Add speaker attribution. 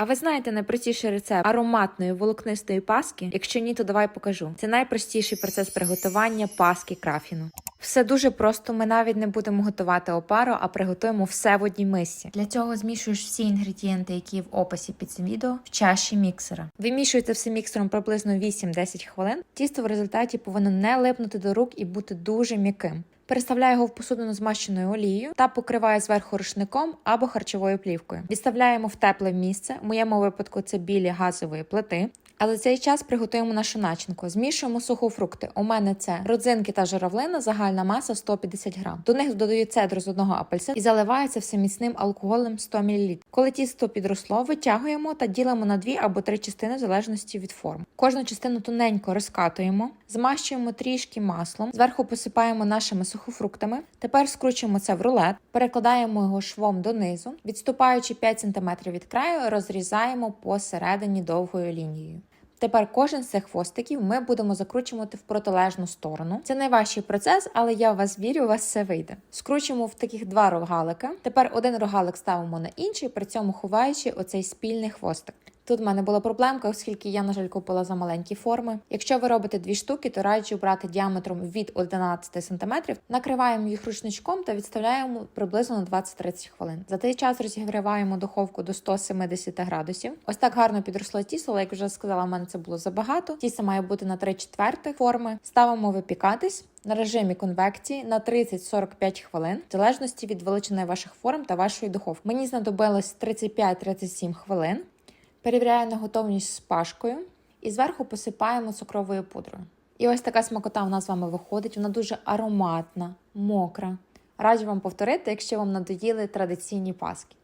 Speaker 1: А ви знаєте найпростіший рецепт ароматної волокнистої паски? Якщо ні, то давай покажу. Це найпростіший процес приготування паски крафіну. Все дуже просто. Ми навіть не будемо готувати опару, а приготуємо все в одній мисці. Для цього змішуєш всі інгредієнти, які в описі під цим відео, в чаші міксера. Вимішуєте все міксером приблизно 8-10 хвилин. Тісто в результаті повинно не липнути до рук і бути дуже м'яким. Переставляю його в посудину змащеною олією та покриває зверху рушником або харчовою плівкою. Відставляємо в тепле місце. В моєму випадку це білі газової плити. Але цей час приготуємо нашу начинку. Змішуємо сухофрукти. У мене це родзинки та журавлина, загальна маса 150 грам. До них додаю цедру з одного апельсина і заливається все міцним алкоголем 100 мл. Коли тісто підросло, витягуємо та ділимо на дві або три частини в залежності від форм. Кожну частину тоненько розкатуємо, змащуємо трішки маслом, зверху посипаємо нашими сухофруктами. Тепер скручуємо це в рулет, перекладаємо його швом донизу, відступаючи 5 см від краю, розрізаємо посередині довгою лінією. Тепер кожен з цих хвостиків ми будемо закручувати в протилежну сторону. Це найважчий процес, але я вас вірю, у вас все вийде. Скручуємо в таких два рогалика. Тепер один рогалик ставимо на інший, при цьому ховаючи оцей спільний хвостик. Тут в мене була проблемка, оскільки я, на жаль, купила за маленькі форми. Якщо ви робите дві штуки, то раджу брати діаметром від 11 см, накриваємо їх рушничком та відставляємо приблизно на 20-30 хвилин. За цей час розігріваємо духовку до 170 градусів. Ось так гарно підросло тісто, але як вже сказала, в мене це було забагато. Тісто має бути на 3 четвертих форми. Ставимо випікатись. На режимі конвекції на 30-45 хвилин, в залежності від величини ваших форм та вашої духовки. Мені знадобилось 35-37 хвилин. Перевіряю на готовність з пашкою і зверху посипаємо цукровою пудрою. І ось така смакота у нас з вами виходить. Вона дуже ароматна, мокра. Раджу вам повторити, якщо вам надоїли традиційні паски.